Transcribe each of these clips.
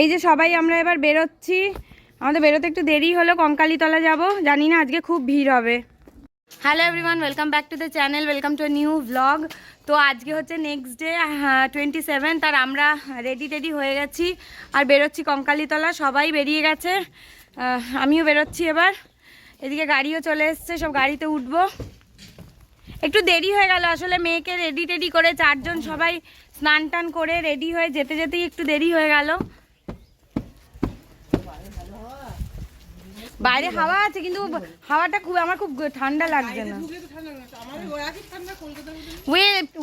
এই যে সবাই আমরা এবার বেরোচ্ছি। আমাদের বেরোতে একটু দেরি হলো, কঙ্কালীতলা যাব। জানি না আজকে খুব ভিড় হবে। Hello everyone welcome back to the channel welcome to new blog তো আজকে হচ্ছে নেক্সট ডে টোয়েন্টি সেভেন তার আমরা রেডি টেডি হয়ে গেছি। আর বেরোচ্ছি কঙ্কালীতলা, সবাই বেরিয়ে গেছে। আমিও বেরোচ্ছি এবার। এদিকে গাড়িও চলে এসছে, সব গাড়িতে উঠবো। একটু দেরি হয়ে গেল, আসলে মেয়েকে রেডি টেডি করে চারজন সবাই স্নান টান করে রেডি হয়ে যেতে যেতেই একটু দেরি হয়ে গেল। বাইরে হাওয়া আছে, কিন্তু হাওয়াটা খুব, আমার খুব ঠান্ডা লাগছে না।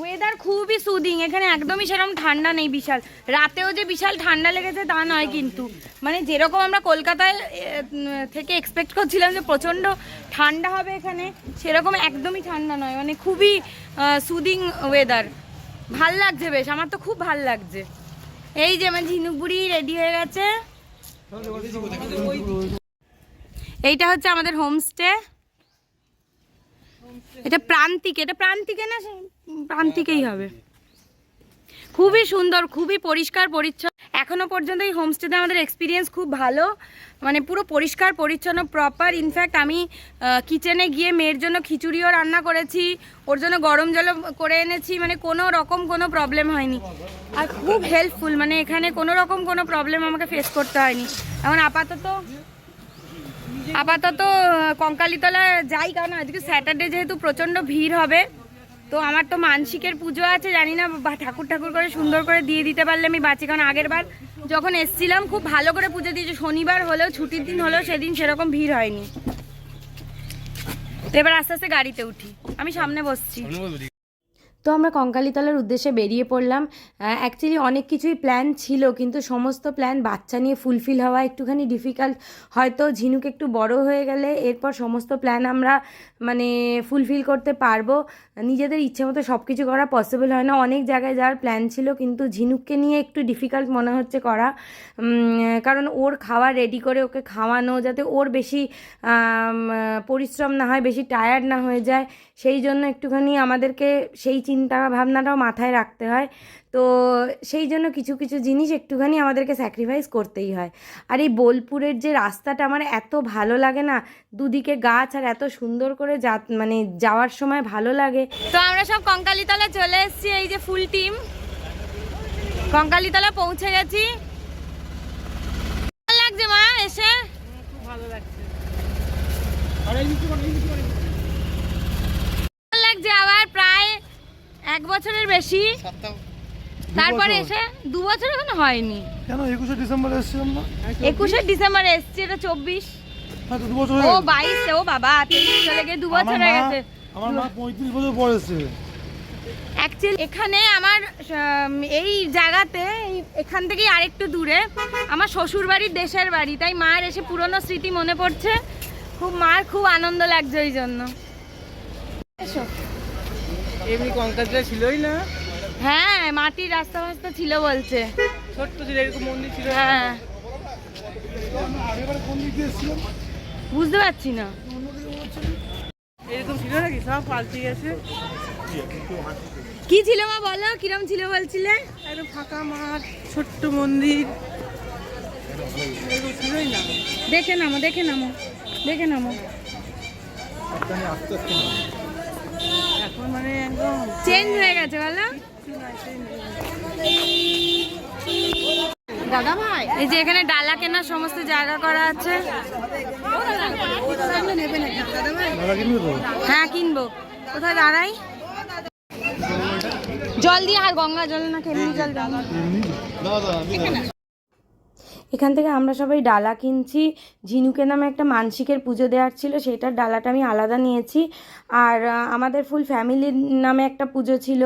ওয়েদার খুবই সুদিং এখানে একদমই সেরকম ঠান্ডা নেই বিশাল। রাতেও যে বিশাল ঠান্ডা লেগেছে তা নয় কিন্তু। মানে যেরকম আমরা কলকাতায় থেকে এক্সপেক্ট করছিলাম যে প্রচণ্ড ঠান্ডা হবে এখানে, সেরকম একদমই ঠান্ডা নয়। মানে খুবই সুদিং ওয়েদার ভালো লাগছে বেশ, আমার তো খুব ভালো লাগছে। এই যে আমার ঝিনুক বুড়ি রেডি হয়ে গেছে। এইটা হচ্ছে আমাদের হোমস্টে। এটা প্রান্তিকে এটা প্রান্তিকে না? প্রান্তিকেই হবে। খুবই সুন্দর, খুবই পরিষ্কার, পরিচ্ছন্ন। এখনও পর্যন্ত এই হোমস্টেতে আমাদের এক্সপিরিয়েন্স খুব ভালো। মানে পুরো পরিষ্কার, পরিচ্ছন্ন প্রপার ইনফ্যাক্ট আমি কিচেনে গিয়ে মেয়ের জন্য খিচুড়িও রান্না করেছি, ওর জন্য গরম জলও করে এনেছি মানে কোনো রকম কোনো প্রবলেম হয়নি। আর খুব হেল্পফুল মানে এখানে কোনো রকম কোনো প্রবলেম আমাকে ফেস করতে হয়নি। এখন আপাতত আপাতত কঙ্কালীতলা যাই কারণ আজকে স্যাটারডে যেহেতু প্রচণ্ড ভিড় হবে, তো আমার তো মানসিকের পুজো আছে, জানি না ঠাকুর ঠাকুর করে সুন্দর করে দিয়ে দিতে পারলে আমি বাঁচি, কারণ আগের বার যখন এসছিলাম, খুব ভালো করে পুজো দিয়েছি, শনিবার হলেও, ছুটির দিন হলেও সেদিন সেরকম ভিড় হয়নি। তো এবার আস্তে আস্তে গাড়িতে উঠি, আমি সামনে বসছি। তো আমরা কঙ্কালীতলার উদ্দেশ্যে বেরিয়ে পড়লাম। অ্যাকচুয়ালি অনেক কিছুই প্ল্যান ছিল, কিন্তু সমস্ত প্ল্যান বাচ্চা নিয়ে ফুলফিল হওয়া একটুখানি ডিফিকাল্ট হয়তো ঝিনুক একটু বড় হয়ে গেলে এরপর সমস্ত প্ল্যান আমরা মানে ফুলফিল করতে পারব। নিজেদের ইচ্ছে মতো সব কিছু করা পসিবল হয় না। অনেক জায়গায় যাওয়ার প্ল্যান ছিল, কিন্তু ঝিনুককে নিয়ে একটু ডিফিকাল্ট মনে হচ্ছে করা। কারণ ওর খাওয়া রেডি করে ওকে খাওয়ানো, যাতে ওর বেশি পরিশ্রম না হয়, বেশি টায়ার্ড না হয়ে যায়। সেই জন্য একটুখানি আমাদেরকে সেই চিন্তা ভাবনাটাও মাথায় রাখতে হয়। তো সেই জন্য কিছু কিছু জিনিস একটুখানি আমাদেরকে স্যাক্রিফাইস করতেই হয়। আর এই বোলপুরের যে রাস্তাটা আমার এত ভালো লাগে না, দুদিকে গাছ আর এত সুন্দর করে যা মানে যাওয়ার সময় ভালো লাগে। তো আমরা সব কঙ্কালীতলা চলে এসেছি, এই যে ফুল টিম। কঙ্কালীতলা পৌঁছে গেছি। লাগছে মা এসে? ভালো লাগছে আবার প্রায় এক বছরের বেশি? তারপরে এসে দু বছর এখনও হয়নি। কেন একুশে ডিসেম্বর এসেছিলাম না একুশে ডিসেম্বরে এসছি এটা চব্বিশ। হ্যাঁ ও বাইশ ও বাবা তেইশ চলে গিয়ে দু বছর হয়ে গেছে। আমার মা পঁয়ত্রিশ বছর পর এসছে। অ্যাকচুয়ালি এখানে আমার এই জায়গাতে এখান থেকেই আরেকটু দূরে আমার শ্বশুর বাড়ির দেশের বাড়ি। তাই মায়ের এসে পুরনো স্মৃতি মনে পড়ছে। খুব মার খুব আনন্দ লাগছে ওই জন্য। এসো। এমনি কঙ্কালটা ছিলই না? হ্যাঁ মাটির রাস্তা ফাস্তা ছিল বলছে। ছোট্ট ছিল এরকম মন্দির ছিল। হ্যাঁ। বুঝতে পারছি না। এরকম ছিল নাকি? সব পাল্টে গেছে। কি ছিল মা বলো? কিরম ছিল বলছিলে? একদম ফাঁকা মাঠ ছোট্ট মন্দির। এরকম ছিলই না। দেখে নামো দেখে নামো দেখে নামো। এখন মানে একদম চেঞ্জ হয়ে গেছে বলো। দাদা ভাই। এই যে এখানে ডালা কেনার সমস্ত জায়গা করা আছে। হ্যাঁ কিনবো। কোথায় দাঁড়াই? জল দিয়ে আর গঙ্গা জল না কেমনি জল দাও এখান থেকে আমরা সবাই ডালা কিনছি। ঝিনুকে নামে একটা মানসিকের পুজো দেওয়ার ছিল সেটার ডালাটা আমি আলাদা নিয়েছি। আর আমাদের ফুল ফ্যামিলির নামে একটা পুজো ছিল।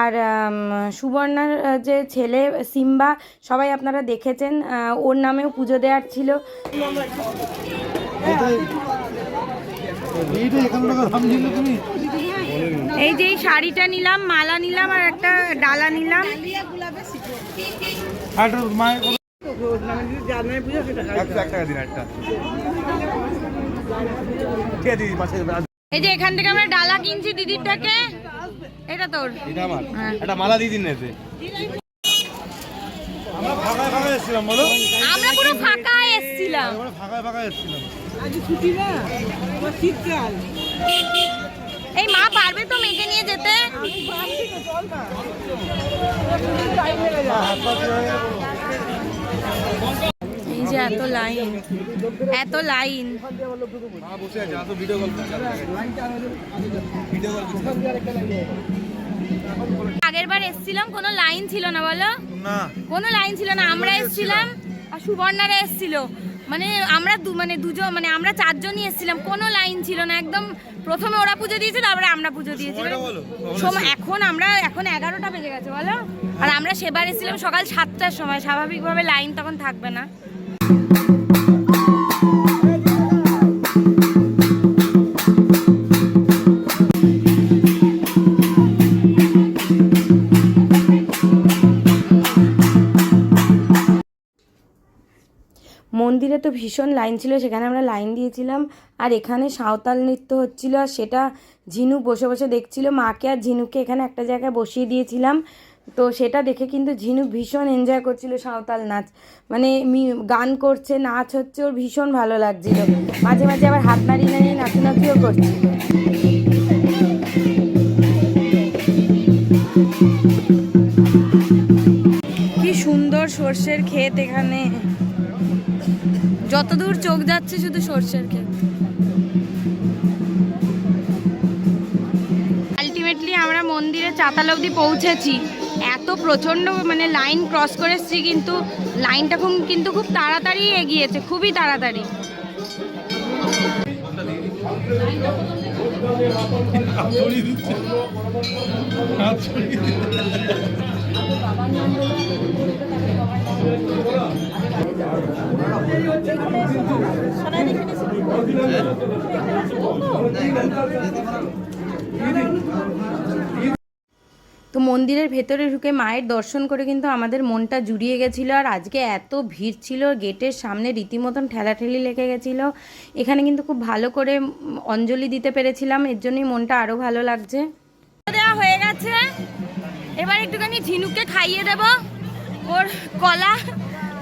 আর সুবর্ণার যে ছেলে সিম্বা সবাই আপনারা দেখেছেন ওর নামেও পুজো দেওয়ার ছিল। এই যে এই শাড়িটা নিলাম মালা নিলাম আর একটা ডালা নিলাম। এই যে এখান থেকে আমরা ডালা কিনছি দিদিরটাকে এটা তোর। এটা আমার। হ্যাঁ। একটা মালা দিয়ে দিন আমরা ফাঁকা ফাঁকা এসেছিলাম বলো। আমরা পুরো ফাঁকা এসছিলাম। ফাঁকায় ফাঁকায় আজ ছুটি না? শীতকাল এই মা পারবে তো মেয়েকে নিয়ে যেতে? না চল না। এই যে এত লাইন এত লাইন। আগের বার এসছিলাম কোনো লাইন ছিল না বলো? কোনো লাইন ছিল না আমরা এসছিলাম আর সুবর্ণারা এসছিল। মানে আমরা দু মানে দুজন মানে আমরা চারজনই এসেছিলাম। কোনো লাইন ছিল না একদম প্রথমে ওরা পুজো দিয়েছে তারপরে আমরা পুজো দিয়েছি। সময় এখন আমরা এখন এগারোটা বেজে গেছে বলো? আর আমরা সেবার এসেছিলাম সকাল সাতটার সময় স্বাভাবিকভাবে লাইন তখন থাকবে না। মন্দিরে তো ভীষণ লাইন ছিল, সেখানে আমরা লাইন দিয়েছিলাম। আর এখানে সাঁওতাল নৃত্য হচ্ছিল, আর সেটা ঝিনুক বসে বসে দেখছিল। মাকে আর ঝিনুককে এখানে একটা জায়গায় বসিয়ে দিয়েছিলাম। তো সেটা দেখে কিন্তু ঝিনুক ভীষণ এনজয় করছিল সাঁওতাল নাচ। মানে গান করছে, নাচ হচ্ছে, ওর ভীষণ ভালো লাগছিল। মাঝে মাঝে আবার হাত নাড়িয়ে নাড়িয়ে নাচানাচিও করছিল। কি সুন্দর সর্ষের ক্ষেত এখানে। যতদূর চোখ যাচ্ছে শুধু সর্ষের ক্ষেত আলটিমেটলি আমরা মন্দিরে চাতাল অবধি পৌঁছেছি। এত প্রচণ্ড মানে লাইন ক্রস করে এসেছি কিন্তু লাইনটা খুব কিন্তু খুব তাড়াতাড়ি এগিয়েছে খুবই তাড়াতাড়ি। দিচ্ছে তো মন্দিরের ভেতরে ঢুকে মায়ের দর্শন করে কিন্তু আমাদের মনটা জুড়িয়ে গেছিল আর আজকে এত ভিড় ছিল, গেটের সামনে রীতিমতন ঠেলাঠেলি লেগে গেছিল। এখানে কিন্তু খুব ভালো করে অঞ্জলি দিতে পেরেছিলাম, এর জন্যই মনটা আরও ভালো লাগছে। দেওয়া হয়ে গেছে। এবার একটুখানি ঝিনুককে খাইয়ে দেব। ওর কলা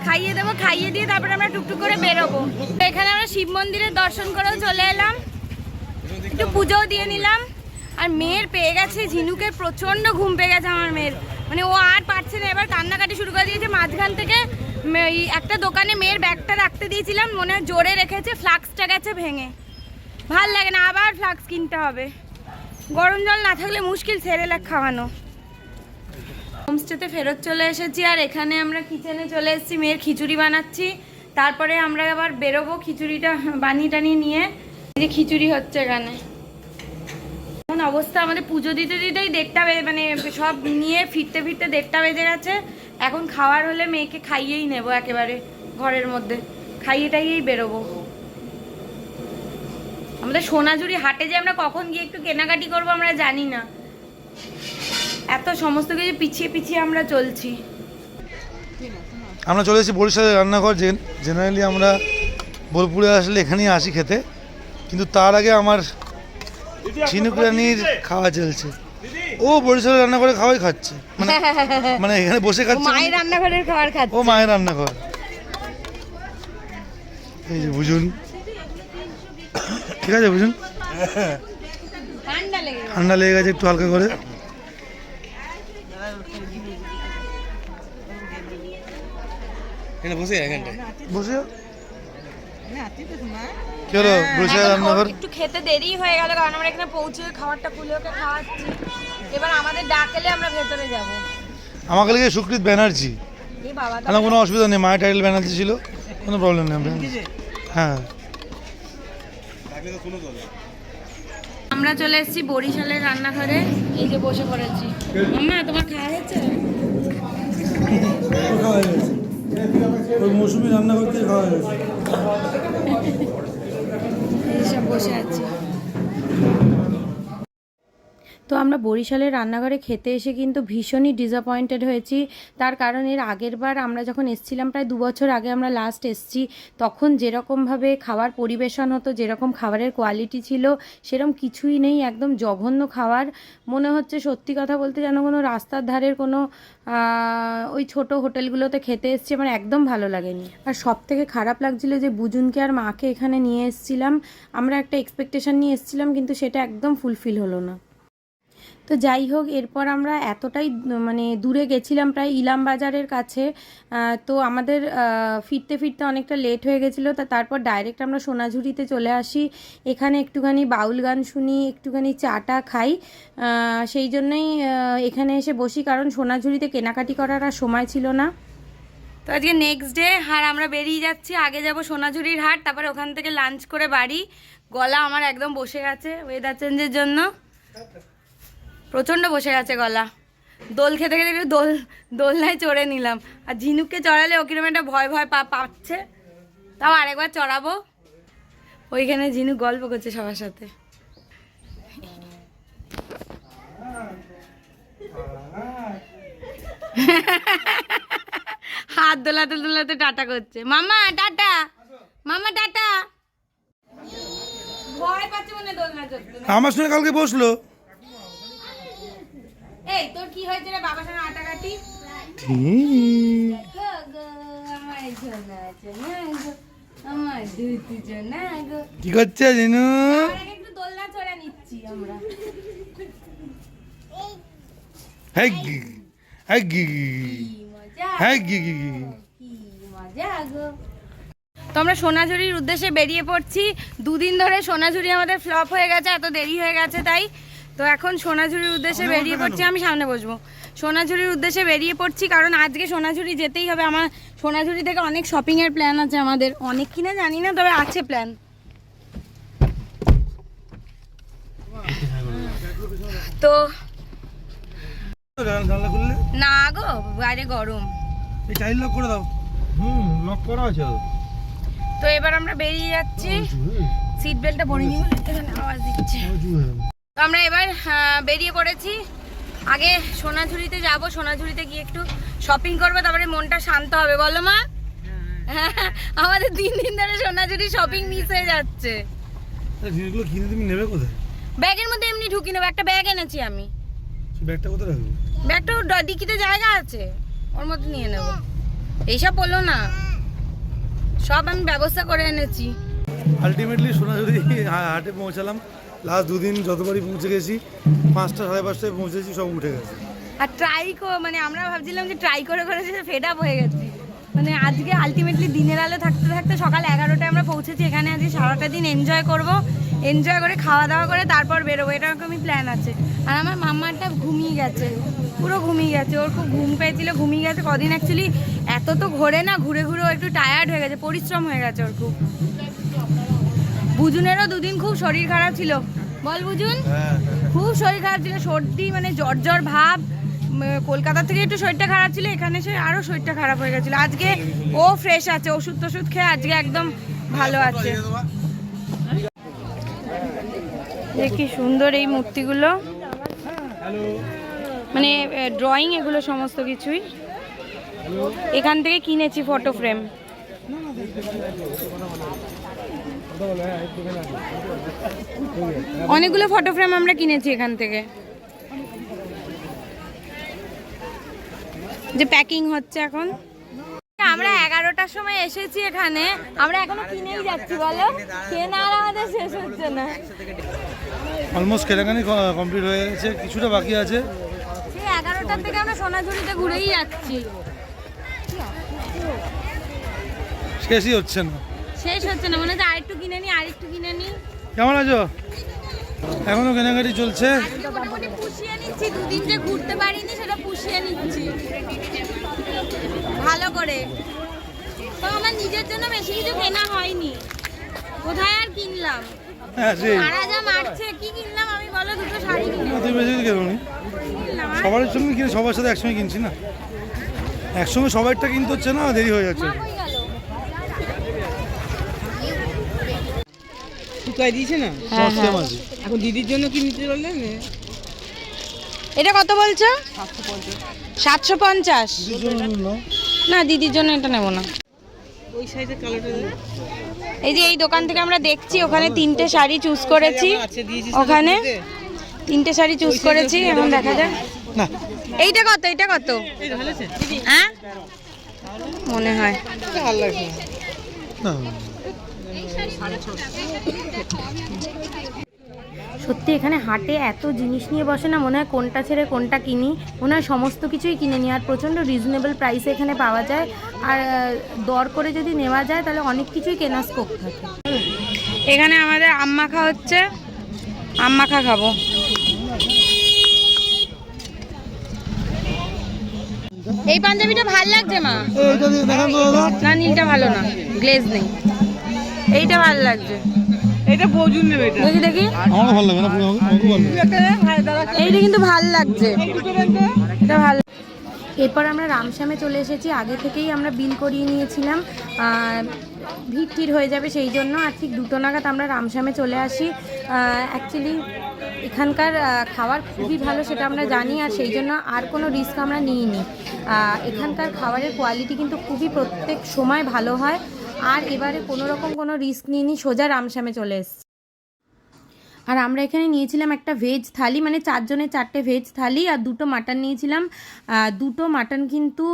খাইয়ে দেবো, খাইয়ে দিয়ে তারপরে আমরা টুকটুক করে বেরোবো। এখানে আমরা শিব মন্দিরের দর্শন করেও চলে এলাম। একটু পুজোও দিয়ে নিলাম। আর মেয়ের পেয়ে গেছে, ঝিনুকের প্রচণ্ড ঘুম পেয়ে গেছে আমার মেয়ের। মানে ও আর পারছে না, এবার কান্নাকাটি শুরু করে দিয়েছে। মাঝখান থেকে একটা দোকানে মেয়ের ব্যাগটা রাখতে দিয়েছিলাম, মনে হয় জোরে রেখেছে, ফ্লাক্সটা গেছে ভেঙে। ভালো লাগে না, আবার ফ্লাক্স কিনতে হবে। গরম জল না থাকলে মুশকিল সেরেলাক খাওয়ানো। হোমস্টেতে ফেরত চলে এসেছি আর এখানে আমরা কিচেনে চলে এসেছি, মেয়ের খিচুড়ি বানাচ্ছি। তারপরে আমরা আবার বেরোবো খিচুড়িটা বানিয়ে টানিয়ে নিয়ে। যে খিচুড়ি হচ্ছে এখানে। এখন অবস্থা আমাদের পুজো দিতে দিতেই দেড়টা মানে সব নিয়ে ফিরতে ফিরতে দেড়টা বেজে গেছে। এখন খাওয়ার হলে মেয়েকে খাইয়েই নেব একেবারে ঘরের মধ্যে। খাইয়ে টাইয়েই বেরোবো। আমাদের সোনাঝুরি হাটে যে আমরা কখন গিয়ে একটু কেনাকাটি করব আমরা জানি না। এত সমস্ত কিছু পিছিয়ে পিছিয়ে আমরা চলছি। আমরা চলে এসেছি বরিশালের রান্নাঘর। জেনারেলি আমরা বোলপুরে আসলে এখানেই আসি খেতে। কিন্তু তার আগে আমার ঝিনুক রানির খাওয়া চলছে। ও বরিশালের রান্নাঘরে খাওয়াই খাচ্ছে। মানে মানে এখানে বসে খাচ্ছে মায়ের রান্নাঘরের খাবার খাচ্ছে। ও মায়ের রান্নাঘর। এই যে বুঝুন। ঠিক আছে বুঝুন? ঠান্ডা লেগে গেছে একটু হালকা করে। এখানে বসে এখানটায় বসে। এখন রান্নাঘর একটু খেতে দেরি হয়ে গেল কারণ আমরা এখানে পৌঁছে খাবারটা খুলে ওকে খাওয়াচ্ছি। এবার আমাদের ডাকলে আমরা ভেতরে যাব। আমাকে লেগে সুকৃত ব্যানার্জি। আমার কোনো অসুবিধা নেই মায়ের টাইটেল ব্যানার্জি ছিল কোনো প্রবলেম নেই আমরা- হ্যাঁ। আমরা চলে এসেছি বরিশালের রান্নাঘরে এই যে বসে পড়েছি। মাম্মা তোমার খাওয়া হয়েছে? ওই মৌসুমি রান্না করতে খাওয়া এইসব বসে আছি। তো আমরা বরিশালের রান্নাঘরে খেতে এসে কিন্তু ভীষণই ডিসঅ্যাপয়েন্টেড হয়েছি। তার কারণ এর আগের বার আমরা যখন এসছিলাম, প্রায় দু বছর আগে আমরা লাস্ট এসছি, তখন যেরকমভাবে খাবার পরিবেশন হতো, যেরকম খাবারের কোয়ালিটি ছিল সেরকম কিছুই নেই, একদম জঘন্য খাবার। মনে হচ্ছে সত্যি কথা বলতে যেন কোনো রাস্তার ধারের কোনো ওই ছোট হোটেলগুলোতে খেতে এসছি, আমার একদম ভালো লাগেনি। আর সব থেকে খারাপ লাগছিল যে বুজুনকে আর মাকে এখানে নিয়ে এসছিলাম। আমরা একটা এক্সপেকটেশন নিয়ে এসছিলাম, কিন্তু সেটা একদম ফুলফিল হলো না। তো যাই হোক, এরপর আমরা এতটাই মানে দূরে গেছিলাম প্রায় ইলাম বাজারের কাছে তো আমাদের ফিরতে ফিরতে অনেকটা লেট হয়ে গেছিল। তা তারপর ডাইরেক্ট আমরা সোনাঝুরিতে চলে আসি। এখানে একটুখানি বাউল গান শুনি, একটুখানি চাটা খাই। সেই জন্যই এখানে এসে বসি, কারণ সোনাঝুরিতে কেনাকাটি করার আর সময় ছিল না। তো আজকে নেক্সট ডে আর আমরা বেরিয়ে যাচ্ছি। আগে যাব সোনাঝুরির হাট, তারপরে ওখান থেকে লাঞ্চ করে বাড়ি। গলা আমার একদম বসে গেছে ওয়েদার চেঞ্জের জন্য। প্রচণ্ড বসে গেছে গলা। দোল খেতে খেতে একটু দোল, দোলনায় চড়ে নিলাম। আর ঝিনুককে চড়ালে ও কিরম একটা ভয় ভয় পা, পাচ্ছে। তাও আরেকবার চড়াবো। ওইখানে ঝিনুক গল্প করছে সবার সাথে। হাত দোলাতে দোলাতে টাটা করছে। মামা, টাটা। মামা, টাটা। আমার সঙ্গে কালকে বসল। এই তোর কি হয়েছে রে বাবার সঙ্গে। কি? করছে জিনু? একটু দোলনা নিচ্ছি হ্যাঁ হ্যাঁ হ্যাঁ মজা গো। তো আমরা সোনাঝুরির উদ্দেশ্যে বেরিয়ে পড়ছি। দুদিন ধরে সোনাঝুরি আমাদের ফ্লপ হয়ে গেছে এত দেরি হয়ে গেছে তাই। তো এখন সোনাঝুরির উদ্দেশ্যে বেরিয়ে পড়ছি আমি সামনে বসবো। সোনাঝুরির উদ্দেশ্যে বেরিয়ে পড়ছি কারণ আজকে সোনাঝুরি যেতেই হবে। আমার সোনাঝুরি থেকে অনেক শপিংয়ের প্ল্যান আছে আমাদের। অনেক কিনা জানি না তবে আছে প্ল্যান তো না গো বাইরে গরম। লক করে দাও। হুম লক করা আছে তো এবার আমরা বেরিয়ে যাচ্ছি। সিট বেল্টটা বলে এখানে আওয়াজ দিচ্ছে। তো আমরা এবার বেরিয়ে পড়েছি। আগে সোনাঝুরিতে যাব সোনাঝুরিতে গিয়ে একটু শপিং করব তারপরে মনটা শান্ত হবে। বলো মা? আমাদের তিন দিন ধরে সোনাঝুরি শপিং মিস হয়ে যাচ্ছে। জিনিসগুলো কিনে তুমি নেবে কোথায়? ব্যাগের মধ্যে এমনি ঢুকি নেব। একটা ব্যাগ এনেছি আমি। ব্যাগটা কোথায় রাখবে? ব্যাগটা ডিকিতে জায়গা আছে। ওর মধ্যে নিয়ে নেব। এইসব বলল না। সব আমি ব্যবস্থা করে এনেছি। আলটিমেটলি সোনাঝুরি হাটে পৌঁছালাম। লাস্ট দুদিন যতবারই পৌঁছে গেছি, পাঁচটা, সাড়ে পাঁচটায় পৌঁছেছি, সব উঠে গেছে। আর ট্রাই মানে আমরা ভাবছিলাম যে ট্রাই করে করে ফেড আপ হয়ে গেছি। মানে আজকে আলটিমেটলি দিনের আলো থাকতে থাকতে সকাল এগারোটায় আমরা পৌঁছেছি, এখানে আজকে সারাটা দিন এনজয় করব এনজয় করে খাওয়া দাওয়া করে তারপর বেরোবো এরকমই প্ল্যান আছে। আর আমার মাম্মাটা ঘুমিয়ে গেছে, পুরো ঘুমিয়ে গেছে, ওর খুব ঘুম পেয়েছিল, ঘুমিয়ে গেছে কদিন অ্যাকচুয়ালি এত তো ঘোরে না, ঘুরে ঘুরে একটু টায়ার্ড হয়ে গেছে, পরিশ্রম হয়ে গেছে ওর খুব। বুজুনেরও দুদিন খুব শরীর খারাপ ছিল। বল বুজুন হ্যাঁ। খুব শরীর খারাপ ছিল সর্দি মানে জ্বর জ্বর ভাব। কলকাতা থেকে একটু শরীরটা খারাপ ছিল এখানে এসে আরও শরীরটা খারাপ হয়ে গেছিল। আজকে ও ফ্রেশ আছে ওষুধ টষুধ খেয়ে আজকে একদম ভালো আছে। দেখি সুন্দর এই মূর্তিগুলো। মানে ড্রয়িং এগুলো সমস্ত কিছুই। এখান থেকে কিনেছি ফটো ফ্রেম অনেকগুলো ফটো ফ্রেম আমরা কিনেছি এখান থেকে। যে প্যাকিং হচ্ছে এখন। আমরা এগারোটার সময় এসেছি এখানে। আমরা এখনও কিনেই যাচ্ছি বলো? কেনা আর আমাদের শেষ হচ্ছে না। অলমোস্ট কেনাকানি কমপ্লিট হয়ে গেছে কিছুটা বাকি আছে। সেই এগারোটার থেকে আমরা সোনাঝুরিতে ঘুরেই যাচ্ছি। শেষই হচ্ছে না। শেষ হচ্ছে না। মনে হচ্ছে আরেকটু কিনে নি আরেকটু কিনে নি। কেমন আছো? এখনও কেনাকাটি চলছে? মোটামুটি পুষিয়ে নিচ্ছি দুদিন যে ঘুরতে পারিনি সেটা পুষিয়ে নিচ্ছি। ভালো করে। তো আমার নিজের জন্য বেশি কিছু কেনা হয়নি। কোথায় আর কিনলাম? হ্যাঁ সেই। সারা যা মারছে কি কিনলাম আমি বলো দুটো শাড়ি তুই বেশি সবার কিনে সবার সাথে একসঙ্গে কিনছি না? একসঙ্গে সবাইটা কিনতে হচ্ছে না দেরি হয়ে যাচ্ছে। শুকাই দিয়েছে না? হ্যাঁ, আছে এখন দিদির জন্য কি নিতে চললেন এটা কত বলছো? সাতশো পঞ্চাশ। না। দিদির জন্য এটা নেব না। ওই সাইজের কালোটা এই যে এই দোকান থেকে আমরা দেখছি ওখানে তিনটে শাড়ি চুজ করেছি। ওখানে তিনটে শাড়ি চুজ করেছি এখন দেখা যাক। না। এইটা কত এইটা কত? হ্যাঁ? মনে হয়। ভালো সত্যি এখানে হাটে এত জিনিস নিয়ে বসে না মনে হয় কোনটা ছেড়ে কোনটা কিনি। মনে হয় সমস্ত কিছুই কিনে নিই আর প্রচণ্ড রিজনেবল প্রাইসে এখানে পাওয়া যায়। আর দর করে যদি নেওয়া যায় তাহলে অনেক কিছুই কেনা স্কোপ থাকে। এখানে আমাদের আম মাখা হচ্ছে। আম মাখা খাব। এই পাঞ্জাবিটা ভালো লাগছে মা। না নীলটা ভালো না। গ্লেজ নেই। এইটা ভালো লাগছে। এটা বজুন নেবে এটা। দেখি দেখি। আমারও ভালো লাগে না পুরো আমাকে ভালো লাগে। একটা দে, ভাই দাদা এইটা কিন্তু ভালো লাগছে। এটা ভালো এরপর আমরা রামশ্যামে চলে এসেছি। আগে থেকেই আমরা বিল করিয়ে নিয়েছিলাম। ভিড় টির হয়ে যাবে সেই জন্য। আর ঠিক দুটো নাগাদ আমরা রামশ্যামে চলে আসি। অ্যাকচুয়ালি এখানকার খাবার খুবই ভালো সেটা আমরা জানি। আর সেই জন্য আর কোনো রিস্ক আমরা নিইনি। এখানকার খাবারের কোয়ালিটি কিন্তু খুবই প্রত্যেক সময় ভালো হয়। আর এবারে কোনো রকম কোনো রিস্ক নিইনি সোজা রামশ্যামে চলে এসেছি। আর আমরা এখানে নিয়েছিলাম একটা ভেজ থালি মানে চারজনের চারটে ভেজ থালি আর দুটো মাটন নিয়েছিলাম। দুটো মাটন কিন্তু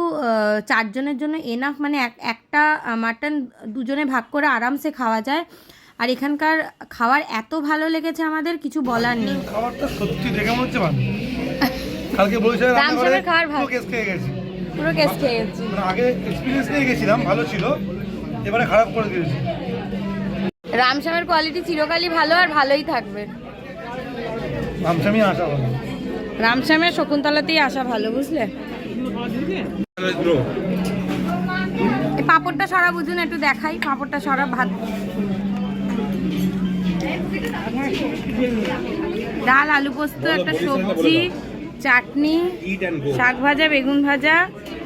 চারজনের জন্য এনাফ মানে এক- একটা মাটন দুজনে ভাগ করে আরামসে খাওয়া যায়। আর এখানকার খাবার এত ভালো লেগেছে আমাদের কিছু বলার নেই। খাবারটা সত্যি দেখে মনে হচ্ছে ভালো কালকে বলেছিলাম রামসামের খাবার ভালো। পুরো কেস খেয়ে গেছি। পুরো কেস খেয়ে গেছি। মানে আগে এক্সপিরিয়েন্স নিয়ে গেছিলাম ভালো ছিল। এবারে খারাপ করে দিয়েছি। রামশ্যামের কোয়ালিটি চিরকালই ভালো আর ভালোই থাকবে। আমসামি আসা ভালো। রামশ্যামের শকুন্তলাতেই আসা ভালো বুঝলে? এই পাঁপড়টা সরা বুঝুন একটু দেখাই পাঁপড়টা সরা ভাত। ডাল আলু পোস্ত একটা সবজি চাটনি শাক ভাজা বেগুন ভাজা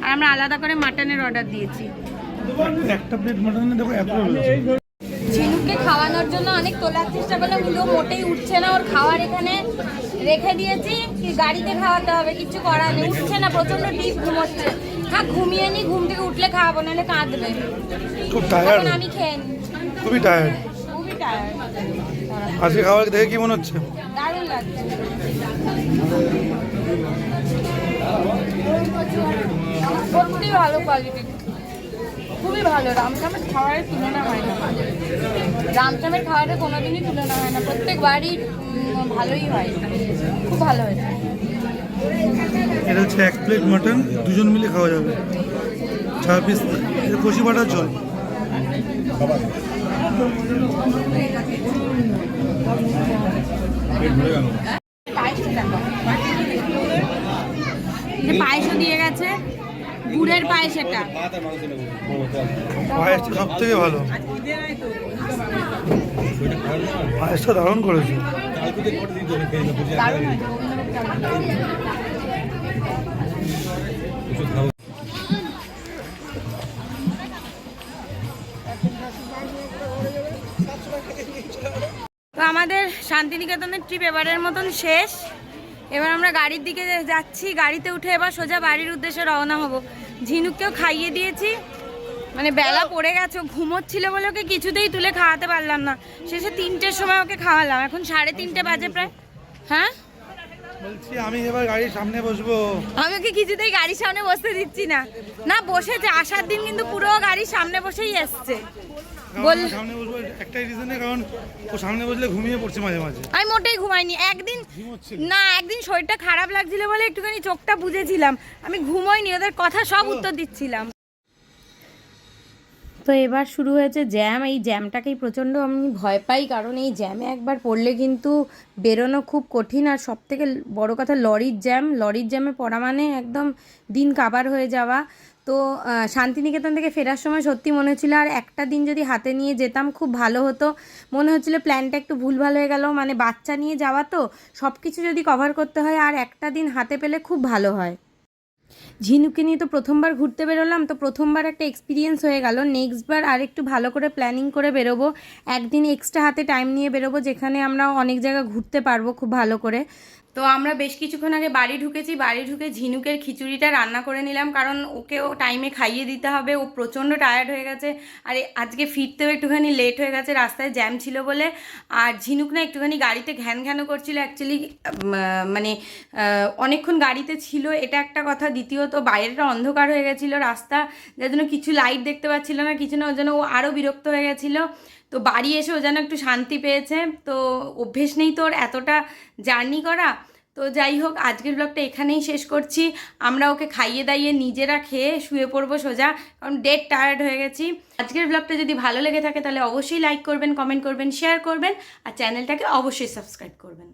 আর আমরা আলাদা করে মাটনের অর্ডার দিয়েছি। একটা প্লেট মাটন দেখো এত ঝিনুককে খাওয়ানোর জন্য অনেক তোলার চেষ্টা করলাম কিন্তু মোটেই উঠছে না। ওর খাবার এখানে রেখে দিয়েছি গাড়িতে খাওয়াতে হবে কিছু করার নেই। উঠছে না প্রচণ্ড ডিপ ঘুমোচ্ছে। হ্যাঁ ঘুমিয়ে নি ঘুম থেকে উঠলে খাওয়াবো নাহলে কাঁদবে। খুব টায়ার্ড আমি খেয়ে নিই খুবই টায়ার্ড খুবই টায়ার্ড আজকে খাবার দেখে কি মনে হচ্ছে? দারুণ লাগছে। সত্যি ভালো কোয়ালিটি খুবই ভালো রামচামের খাবারের তুলনা হয় না। রামচামের খাবারের কোনোদিনই তুলনা হয় না প্রত্যেকবারই ভালোই হয়। খুব ভালো হয়েছে। এটা হচ্ছে এক প্লেট মাটন দুজন মিলে খাওয়া যাবে। চার পিস এটা কষি বাটার জল। পায়েসও দিয়ে গেছে। গুড়ের পায়েস এটা পায়েসটা সব থেকে ভালো। পায়েসটা দারুণ করেছে। তো আমাদের শান্তিনিকেতনের ট্রিপ এবারের মতন শেষ। এবার আমরা গাড়ির দিকে যাচ্ছি গাড়িতে উঠে এবার সোজা বাড়ির উদ্দেশ্যে রওনা হব। ঝিনুককেও খাইয়ে দিয়েছি। মানে বেলা পড়ে গেছে ঘুমোচ্ছিল বলে ওকে কিছুতেই তুলে খাওয়াতে পারলাম না। শেষে তিনটের সময় ওকে খাওয়ালাম এখন সাড়ে তিনটে বাজে প্রায়। হ্যাঁ? বলছি আমি এবার গাড়ির সামনে বসবো। আমি ওকে কিছুতেই গাড়ির সামনে বসতে দিচ্ছি না। না বসেছে আসার দিন কিন্তু পুরো গাড়ির সামনে বসেই এসছে বল আমি সামনে বসবো একটাই রিজনে কারণ ও সামনে বসলে ঘুমিয়ে পড়ছে মাঝে মাঝে। আমি মোটেই ঘুমাইনি একদিন না একদিন শরীরটা খারাপ লাগছিল বলে একটুখানি চোখটা বুঝেছিলাম আমি ঘুমোইনি ওদের কথা সব উত্তর দিচ্ছিলাম। তো এবার শুরু হয়েছে জ্যাম এই জ্যামটাকেই প্রচণ্ড আমি ভয় পাই কারণ এই জ্যামে একবার পড়লে কিন্তু বেরোনো খুব কঠিন আর সব থেকে বড় কথা লরির জ্যাম। লরির জ্যামে পড়া মানে একদম দিন কাবার হয়ে যাওয়া। তো শান্তিনিকেতন থেকে ফেরার সময় সত্যি মনে হচ্ছিল, আর একটা দিন যদি হাতে নিয়ে যেতাম, খুব ভালো হতো। মনে হচ্ছিল প্ল্যানটা একটু ভুলভাল হয়ে গেল মানে বাচ্চা নিয়ে যাওয়া তো সব কিছু যদি কভার করতে হয়, আর একটা দিন হাতে পেলে খুব ভালো হয়। ঝিনুকে নিয়ে তো প্রথমবার ঘুরতে বেরোলাম, তো প্রথমবার একটা এক্সপিরিয়েন্স হয়ে গেল। নেক্সট বার আর একটু ভালো করে প্ল্যানিং করে বেরোবো। একদিন এক্সট্রা হাতে টাইম নিয়ে বেরোবো, যেখানে আমরা অনেক জায়গা ঘুরতে পারব খুব ভালো করে। তো আমরা বেশ কিছুক্ষণ আগে বাড়ি ঢুকেছি, বাড়ি ঢুকে ঝিনুকের খিচুড়িটা রান্না করে নিলাম, কারণ ওকেও টাইমে খাইয়ে দিতে হবে, ও প্রচণ্ড টায়ার্ড হয়ে গেছে। আর, আজকে ফিরতেও একটুখানি লেট হয়ে গেছে, রাস্তায় জ্যাম ছিল বলে। আর ঝিনুক না একটুখানি গাড়িতে ঘ্যান ঘ্যানো করছিল অ্যাকচুয়ালি মানে অনেকক্ষণ গাড়িতে ছিল, এটা একটা কথা। দ্বিতীয়ত, বাইরেটা অন্ধকার হয়ে গেছিল রাস্তা, যার জন্য কিছু লাইট দেখতে পাচ্ছিল না, কিছু না, ওর জন্য ও আরও বিরক্ত হয়ে গেছিল। তো বাড়ি এসে ও যেন একটু শান্তি পেয়েছে। তো অভ্যেস নেই তোর এতটা জার্নি করা। তো যাই হোক, আজকের ব্লগটা এখানেই শেষ করছি। আমরা ওকে খাইয়ে দাইয়ে নিজেরা খেয়ে শুয়ে পড়ব সোজা, কারণ ডেট টায়ার্ড হয়ে গেছি। আজকের ব্লগটা যদি ভালো লেগে থাকে, তাহলে অবশ্যই লাইক করবেন কমেন্ট করবেন শেয়ার করবেন, আর চ্যানেলটাকে অবশ্যই সাবস্ক্রাইব করবেন।